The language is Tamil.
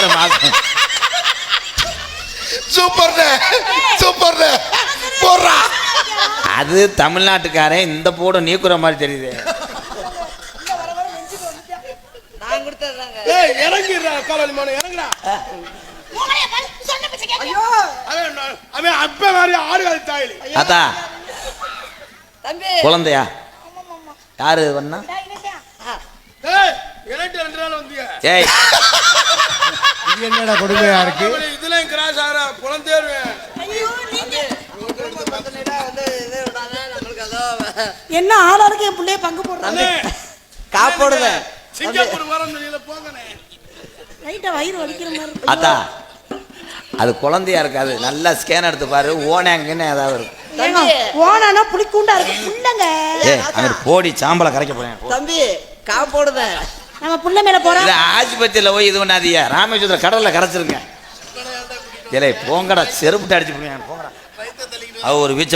யாரு மாசம் சூப்பர்ண்ணே சூப்பர்ண்ணே போடுறா. அது தமிழ்நாட்டுக்காரன் இந்த போட நீக்குற மாதிரி தெரியுது. இறங்கிடுறா காலாளி மானு அவன் அப்ப மாதிரி ஆடு காலி தாயலி அதா தம்பி. குழந்தையா? யாரு வண்ணா ஏய் எனக்கு ரெண்டு நாள் வந்தீங்க ஏய். என்னடா கொடுமையா இருக்கு? இதுலயும் கிராஸ் ஆகிற. அதோ என்ன ஆளாளுக்கு என் பிள்ளைய பங்கு போடுறாங்க? காப்போடுவேன் சிங்கப்பூர் வர தெரியல போங்கண்ணே. லைட்டா வயிறு வலிக்கிற மாதிரி இருக்கு. அதா அது குழந்தையா இருக்காது. நல்லா ஸ்கேன் எடுத்து பாரு. ஓனாங்கன்னு ஏதாவது இருக்கும் ஓனானா புளிக்கூண்டா இருக்கு. புள்ளங்க. போடி சாம்பலை கரைக்க போறேன். தம்பி காப்போடுவேன் நம்ம புள்ள மேல போறோம். இல்ல ஆஸ்பத்திரியில போய் இது பண்ணாதீங்க. ராமேஸ்வரத்துல கடல்ல கரைச்சிருங்க ஏலே போங்கடா செருப்புட்டு அடிச்சு போங்க போங்கடா. அவ ஒரு வீச்ச.